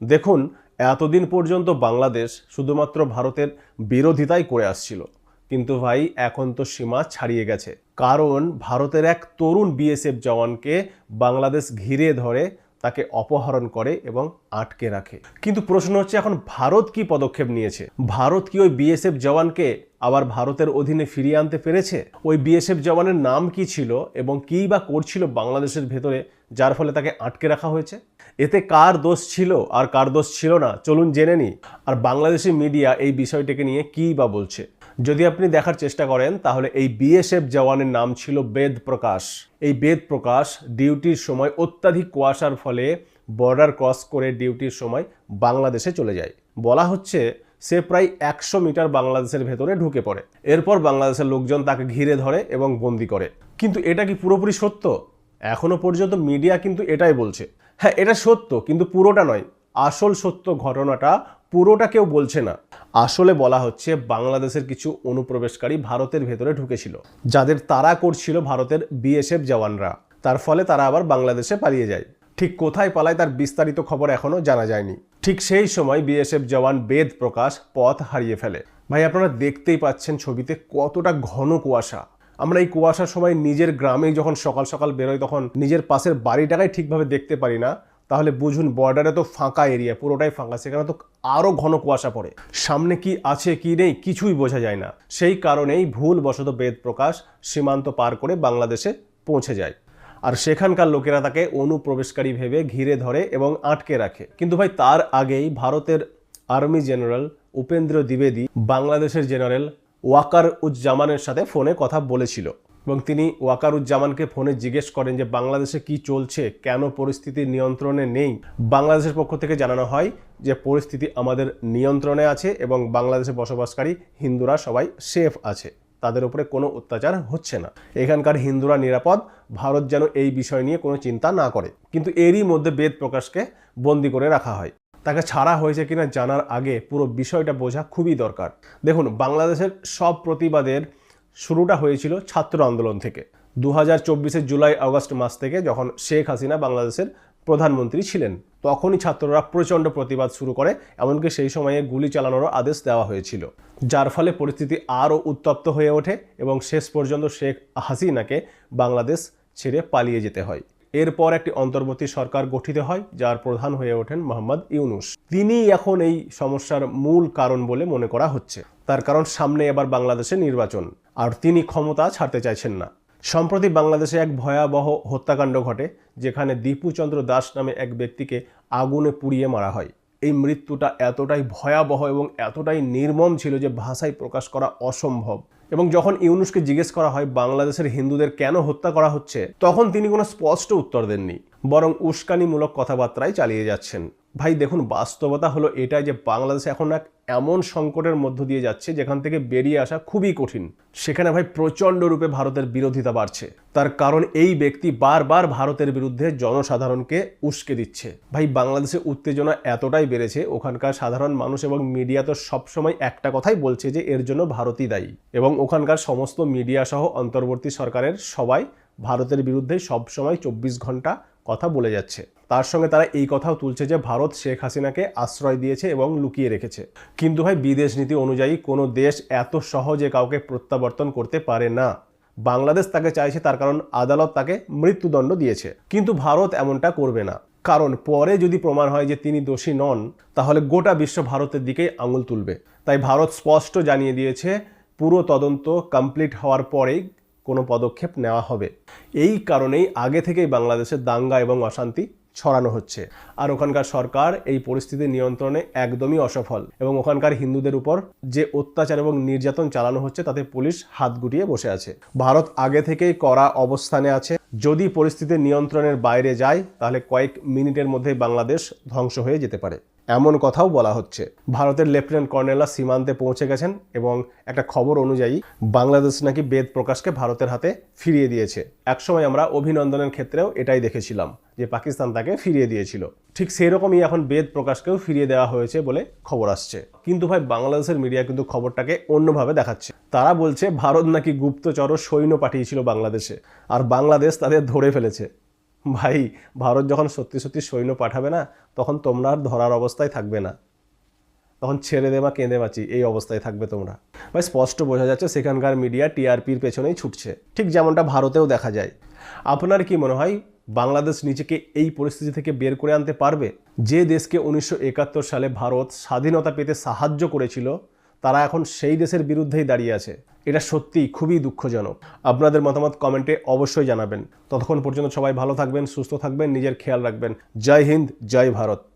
দেখুন, এতদিন পর্যন্ত বাংলাদেশ শুধুমাত্র ভারতের বিরোধিতাই করে আসছিল। কিন্তু ভাই, এখন তো সীমা ছাড়িয়ে গেছে। কারণ ভারতের এক তরুণ বিএসএফ জওয়ানকে বাংলাদেশ ঘিরে ধরে তাকে অপহরণ করে এবং আটকে রাখে। কিন্তু প্রশ্ন হচ্ছে, এখন ভারত কি পদক্ষেপ নিয়েছে? ভারত কি ওই বিএসএফ জওয়ানকে আবার ভারতের অধীনে ফিরিয়ে আনতে পেরেছে? ওই বিএসএফ জওয়ানের নাম কি ছিল এবং কী বা করছিল বাংলাদেশের ভেতরে যার ফলে তাকে আটকে রাখা হয়েছে। এতে কার দোষ ছিল আর কার দোষ ছিল না, চলুন জেনে নিই। আর বাংলাদেশি মিডিয়া এই বিষয়টিকে নিয়ে কী বা বলছে? যদি আপনি দেখার চেষ্টা করেন, তাহলে এই বিএসএফ জওয়ানের নাম ছিল বেদ প্রকাশ। এই বেদ প্রকাশ ডিউটির সময় অত্যাধিক কুয়াশার ফলে বর্ডার ক্রস করে ডিউটির সময় বাংলাদেশে চলে যায়। বলা হচ্ছে, সে প্রায় একশো মিটার বাংলাদেশের ভেতরে ঢুকে পড়ে। এরপর বাংলাদেশের লোকজন তাকে ঘিরে ধরে এবং বন্দি করে। কিন্তু এটা কি পুরোপুরি সত্য? এখনও পর্যন্ত মিডিয়া কিন্তু এটাই বলছে। হ্যাঁ এটা সত্য, কিন্তু পুরোটা নয়। আসল সত্য ঘটনাটা পুরোটা কেউ বলছে না। আসলে বলা হচ্ছে বাংলাদেশের কিছু অনুপ্রবেশকারী ভারতের ভেতরে ঢুকেছিল, যাদের তারা করছিল ভারতের বিএসএফ জওয়ানরা। তার ফলে তারা আবার বাংলাদেশে পালিয়ে যায়। ঠিক কোথায় পালায় তার বিস্তারিত খবর এখনও জানা যায়নি। ঠিক সেই সময় বিএসএফ জওয়ান বেদ প্রকাশ পথ হারিয়ে ফেলে। ভাই, আপনারা দেখতেই পাচ্ছেন ছবিতে কতটা ঘন কুয়াশা। আমরা এই কুয়াশার সময় নিজের গ্রামে যখন সকাল সকাল বেরোই, তখন নিজের পাশের বাড়িটাকেই ঠিকভাবে দেখতে পারি না। তাহলে বুঝুন বর্ডারে তো ফাঁকা এরিয়া পুরোটাই ফাঁকা। সেখানে তো আরও ঘন কুয়াশা পড়ে। সামনে কি আছে, কি নেই, কিছুই বোঝা যায় না। সেই কারণেই ভুলবশত বেদ প্রকাশ সীমান্ত পার করে বাংলাদেশে পৌঁছে যায়। আর সেখানকার লোকেরা তাকে অনুপ্রবেশকারী ভেবে ঘিরে ধরে এবং আটকে রাখে। কিন্তু ভাই, তার আগেই ভারতের আর্মি জেনারেল উপেন্দ্র দ্বিবেদী, বাংলাদেশের জেনারেল ওয়াকার উজ্জামানের সাথে ফোনে কথা বলেছিল এবং তিনি ওয়াকারুজ্জামানকে ফোনে জিজ্ঞেস করেন যে, বাংলাদেশে কি চলছে? কেন পরিস্থিতি নিয়ন্ত্রণে নেই? বাংলাদেশের পক্ষ থেকে জানানো হয় যে, পরিস্থিতি আমাদের নিয়ন্ত্রণে আছে এবং বাংলাদেশে বসবাসকারী হিন্দুরা সবাই সেফ আছে। তাদের উপরে কোনো অত্যাচার হচ্ছে না। এখানকার হিন্দুরা নিরাপদ। ভারত যেন এই বিষয় নিয়ে কোনো চিন্তা না করে। কিন্তু এরই মধ্যে বেদ প্রকাশকে বন্দি করে রাখা হয়। তাকে ছাড়া হয়েছে কিনা জানার আগে পুরো বিষয়টা বোঝা খুবই দরকার। দেখুন, বাংলাদেশের সব প্রতিবাদের শুরুটা হয়েছিল ছাত্র আন্দোলন থেকে। দু হাজার জুলাই, আগস্ট মাস থেকে যখন শেখ হাসিনা বাংলাদেশের প্রধানমন্ত্রী ছিলেন, তখনই ছাত্ররা প্রচণ্ড প্রতিবাদ শুরু করে, এমনকি সেই সময়ে গুলি চালানোরও আদেশ দেওয়া হয়েছিল। যার ফলে পরিস্থিতি আরও উত্তপ্ত হয়ে ওঠে এবং শেষ পর্যন্ত শেখ হাসিনাকে বাংলাদেশ ছেড়ে পালিয়ে যেতে হয়। এরপর একটি অন্তর্বর্তী সরকার গঠিত হয়, যার প্রধান হয়ে ওঠেন মোহাম্মদ ইউনুস। তিনি এখন এই সমস্যার মূল কারণ বলে মনে করা হচ্ছে। তার কারণ, সামনে এবার বাংলাদেশে নির্বাচন। আর তিনি ক্ষমতা ছাড়তে চাইছেন না। সম্প্রতি বাংলাদেশে এক ভয়াবহ হত্যাকাণ্ড ঘটে, যেখানে দীপুচন্দ্র দাস নামে এক ব্যক্তিকে আগুনে পুড়িয়ে মারা হয়। এই মৃত্যুটা এতটাই ভয়াবহ এবং এতটাই নির্মম ছিল যে ভাষায় প্রকাশ করা অসম্ভব। এবং যখন ইউনুসকে জিজ্ঞেস করা হয় বাংলাদেশের হিন্দুদের কেন হত্যা করা হচ্ছে, তখন তিনি কোনো স্পষ্ট উত্তর দেননি, বরং উস্কানিমূলক কথাবার্তায় চালিয়ে যাচ্ছেন। ভাই দেখুন, বাস্তবতা হলো এটাই যে বাংলাদেশ এখন এক এমন সংকটের মধ্য দিয়ে যাচ্ছে, যেখান থেকে বেরিয়ে আসা খুবই কঠিন। সেখানে ভাই প্রচণ্ড রূপে ভারতের বিরোধিতা বাড়ছে। তার কারণ এই ব্যক্তি বারবার ভারতের বিরুদ্ধে জনসাধারণকে উস্কে দিচ্ছে। ভাই, বাংলাদেশে উত্তেজনা এতটাই বেড়েছে, ওখানকার সাধারণ মানুষ এবং মিডিয়া তো সবসময় একটা কথাই বলছে যে, এর জন্য ভারতই দায়ী। এবং ওখানকার সমস্ত মিডিয়া সহ অন্তর্বর্তী সরকারের সবাই ভারতের বিরুদ্ধে সবসময় চব্বিশ ঘণ্টা কথা বলে যাচ্ছে। তার সঙ্গে তারা এই কথাও তুলছে যে ভারত শেখ হাসিনাকে আশ্রয় দিয়েছে এবং লুকিয়ে রেখেছে। কিন্তু ভাই, বিদেশ নীতি অনুযায়ী কোনো দেশ এত সহজে কাউকে প্রত্যাবর্তন করতে পারে না। বাংলাদেশ তাকে চাইছে তার কারণ আদালত তাকে মৃত্যুদণ্ড দিয়েছে। কিন্তু ভারত এমনটা করবে না। কারণ পরে যদি প্রমাণ হয় যে তিনি দোষী নন, তাহলে গোটা বিশ্ব ভারতের দিকেই আঙুল তুলবে। তাই ভারত স্পষ্ট জানিয়ে দিয়েছে, পুরো তদন্ত কমপ্লিট হওয়ার পরেই কোনো পদক্ষেপ নেওয়া হবে। এই কারণেই আগে থেকেই বাংলাদেশে দাঙ্গা এবং অশান্তি ছড়ানো হচ্ছে। আর ওখানকার সরকার এই পরিস্থিতি নিয়ন্ত্রণে একদমই অসফল। এবং ওখানকার হিন্দুদের উপর যে অত্যাচার এবং নির্যাতন চালানো হচ্ছে, তাতে পুলিশ হাত গুটিয়ে বসে আছে। ভারত আগে থেকেই কড়া অবস্থানে আছে। যদি পরিস্থিতি নিয়ন্ত্রণের বাইরে যায়, তাহলে কয়েক মিনিটের মধ্যেই বাংলাদেশ ধ্বংস হয়ে যেতে পারে। এমন কথাও বলা হচ্ছে। ভারতের লেফটেন্যান্ট কর্নেলরা সীমান্তে পৌঁছে গেছেন এবং একটা খবর অনুযায়ী, বাংলাদেশ নাকি বেদ প্রকাশকে ভারতের হাতে ফিরিয়ে দিয়েছে। একসময় আমরা অভিনন্দনের ক্ষেত্রেও এটাই দেখেছিলাম। যে পাকিস্তান তাকে ফিরিয়ে দিয়েছিল। ঠিক সেই রকমই এখন বেদ প্রকাশকেও ফিরিয়ে দেওয়া হয়েছে বলে খবর আসছে। কিন্তু ভাই, বাংলাদেশের মিডিয়া কিন্তু খবরটাকে অন্যভাবে দেখাচ্ছে। তারা বলছে, ভারত নাকি গুপ্তচর সৈন্য পাঠিয়েছিল বাংলাদেশে, আর বাংলাদেশ তাদের ধরে ফেলেছে। ভাই, ভারত যখন সত্যি সত্যি সৈন্য পাঠাবে না, তখন তোমরা আর ধরার অবস্থায় থাকবে না। তখন ছেড়ে দেবা কেঁদে বাঁচি, এই অবস্থায় থাকবে তোমরা। ভাই, স্পষ্ট বোঝা যাচ্ছে সেখানকার মিডিয়া টিআরপির পেছনেই ছুটছে। ঠিক যেমনটা ভারতেও দেখা যায়। আপনার কি মনে হয় বাংলাদেশ নিজেকে এই পরিস্থিতি থেকে বের করে আনতে পারবে? যে দেশকে উনিশশো একাত্তর সালে ভারত স্বাধীনতা পেতে সাহায্য করেছিল, তারা এখন সেই দেশের বিরুদ্ধেই দাঁড়িয়ে আছে। এটা সত্যি খুবই দুঃখজনক। আপনাদের মতামত কমেন্টে অবশ্যই জানাবেন। ততক্ষণ পর্যন্ত সবাই ভালো থাকবেন, সুস্থ থাকবেন, নিজের খেয়াল রাখবেন। জয় হিন্দ, জয় ভারত।